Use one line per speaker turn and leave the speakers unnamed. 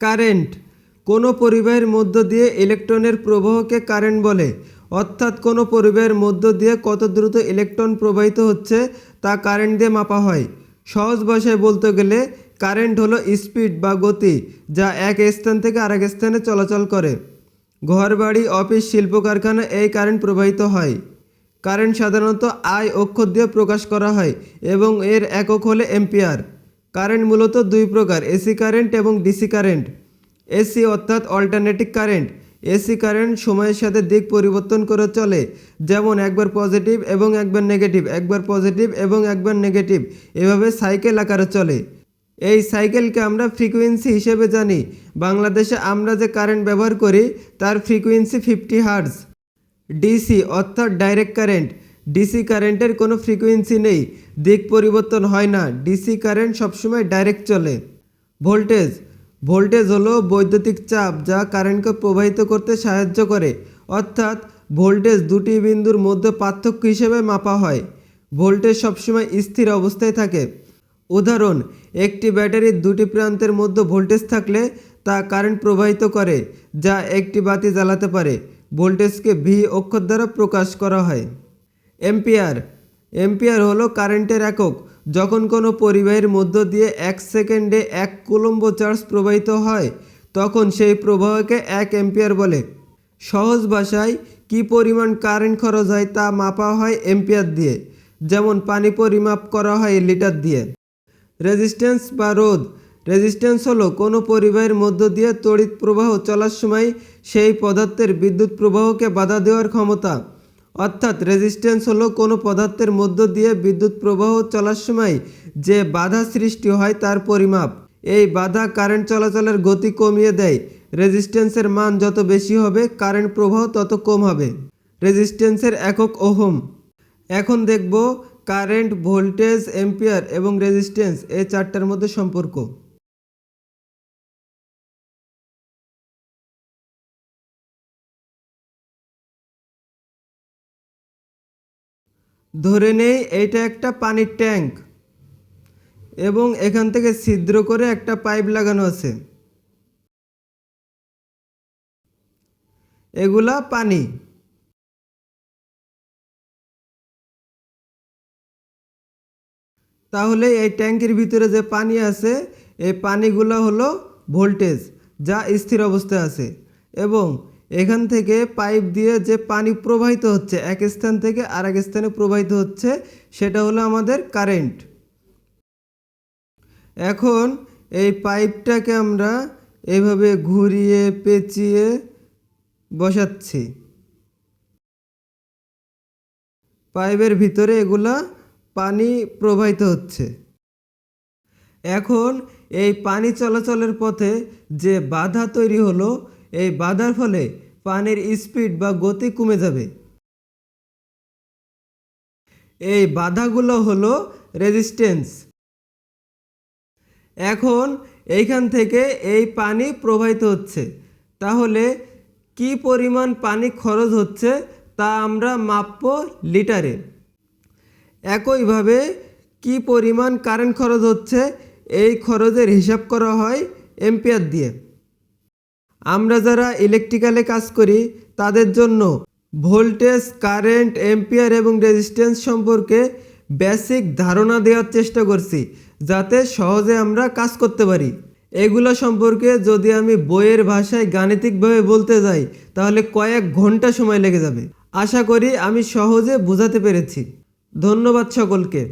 Current. কোনো পরিবাহের মধ্য দিয়ে ইলেকট্রনের প্রবাহকে কারেন্ট বলে। অর্থাৎ কোনো পরিবাহের মধ্য দিয়ে কত দ্রুত ইলেকট্রন প্রবাহিত হচ্ছে তা কারেন্ট দিয়ে মাপা হয়। সহজ ভাষায় বলতে গেলে, কারেন্ট হলো স্পিড বা গতি যা এক স্থান থেকে আরেক স্থানে চলাচল করে। ঘরবাড়ি, অফিস শিল্প কারখানা এই কারেন্ট প্রবাহিত হয়। কারেন্ট সাধারণত আই অক্ষর দিয়ে প্রকাশ করা হয় এবং এর একক হলে এম্পিয়ার কারেন্ট মূলত দুই প্রকার, এসি কারেন্ট এবং ডিসি কারেন্ট। এসি অর্থাৎ অল্টারনেটিভ কারেন্ট। এসি কারেন্ট সময়ের সাথে দিক পরিবর্তন করে চলে। যেমন একবার পজিটিভ এবং একবার নেগেটিভ, একবার পজিটিভ এবং একবার নেগেটিভ। এভাবে সাইকেল আকারে চলে। এই সাইকেলকে আমরা ফ্রিকোয়েন্সি হিসেবে জানি। বাংলাদেশে আমরা যে কারেন্ট ব্যবহার করি, তার ফ্রিকোয়েন্সি ফিফটি হার্টস ডিসি অর্থাৎ ডাইরেক্ট কারেন্ট। ডিসি কারেন্টের কোনো ফ্রিকোয়েন্সি নেই। দিক পরিবর্তন হয় না। ডিসি কারেন্ট সবসময় ডাইরেক্ট চলে। ভোল্টেজ। ভোল্টেজ হলো বৈদ্যুতিক চাপ যা কারেন্টকে প্রবাহিত করতে সাহায্য করে। অর্থাৎ ভোল্টেজ দুটি বিন্দুর মধ্যে পার্থক্য হিসেবে মাপা হয়। ভোল্টেজ সবসময় স্থির অবস্থায় থাকে। উদাহরণ, একটি ব্যাটারির দুটি প্রান্তের মধ্যে ভোল্টেজ থাকলে তা কারেন্ট প্রবাহিত করে, যা একটি বাতি জ্বালাতে পারে। ভোল্টেজকে ভি অক্ষর দ্বারা প্রকাশ করা হয়। এম্পিয়ার। এম্পিয়ার হলো কারেন্টের একক, যখন কোনো পরিবাহের মধ্য দিয়ে এক সেকেন্ডে এক কুলম্ব চার্জ প্রবাহিত হয়, তখন সেই প্রবাহকে এক এম্পিয়ার বলে। সহজ ভাষায়, কী পরিমাণ কারেন্ট খরচ হয় তা মাপা হয় এম্পিয়ার দিয়ে, যেমন পানি পরিমাপ করা হয় লিটার দিয়ে। রেজিস্ট্যান্স বা রোধ। রেজিস্ট্যান্স হলো কোনো পরিবাহের মধ্য দিয়ে তড়িৎ প্রবাহ চলার সময় সেই পদার্থের বিদ্যুৎ প্রবাহকে বাধা দেওয়ার ক্ষমতা। অর্থাৎ রেজিস্ট্যান্স হলো কোনো পদার্থের মধ্য দিয়ে বিদ্যুৎ প্রবাহ চলার সময় যে বাধা সৃষ্টি হয় তার পরিমাপ। এই বাধা কারেন্ট চলাচলের গতি কমিয়ে দেয়। রেজিস্ট্যান্সের মান যত বেশি হবে কারেন্ট প্রবাহ তত কম হবে। রেজিস্ট্যান্সের একক ওহম। এখন দেখব কারেন্ট ভোল্টেজ এম্পিয়ার এবং রেজিস্ট্যান্স এই চারটার মধ্যে সম্পর্ক। ধরে নেই এইটা একটা পানির ট্যাঙ্ক এবং এখান থেকে ছিদ্র করে একটা পাইপ লাগানো আছে। এগুলা পানি। তাহলে এই ট্যাঙ্কের ভিতরে যে পানি আছে, এই পানিগুলো হলো ভোল্টেজ, যা স্থির অবস্থায় আছে এবং এখান থেকে পাইপ দিয়ে যে পানি প্রবাহিত হচ্ছে, এক স্থান থেকে আরেক স্থানে প্রবাহিত হচ্ছে, সেটা হলো আমাদের কারেন্ট। এখন এই পাইপটাকে আমরা এইভাবে ঘুরিয়ে, পেঁচিয়ে বসাচ্ছি। পাইপের ভিতরে এগুলা পানি প্রবাহিত হচ্ছে। এখন এই পানি চলাচলের পথে যে বাধা তৈরি হলো এই বাধার ফলে পানির স্পিড বা গতি কমে যাবে। এই বাধাগুলো হলো রেজিস্ট্যান্স এখন এইখান থেকে এই পানি প্রবাহিত হচ্ছে। তাহলে কি পরিমাণ পানি খরচ হচ্ছে তা আমরা মাপব লিটারে। একইভাবে কি পরিমাণ কারেন্ট খরচ হচ্ছে এই খরচের হিসাব করা হয় এম্পিয়ার দিয়ে। আমরা যারা ইলেকট্রিক্যালে কাজ করি, তাদের জন্য ভোল্টেজ কারেন্ট এম্পিয়ার এবং রেজিস্ট্যান্স সম্পর্কে বেসিক ধারণা দেওয়ার চেষ্টা করছি, যাতে সহজে আমরা কাজ করতে পারি। এগুলো সম্পর্কে যদি আমি বইয়ের ভাষায় গাণিতিকভাবে বলতে যাই, তাহলে কয়েক ঘণ্টা সময় লেগে যাবে। আশা করি আমি সহজে বোঝাতে পেরেছি। ধন্যবাদ সকলকে।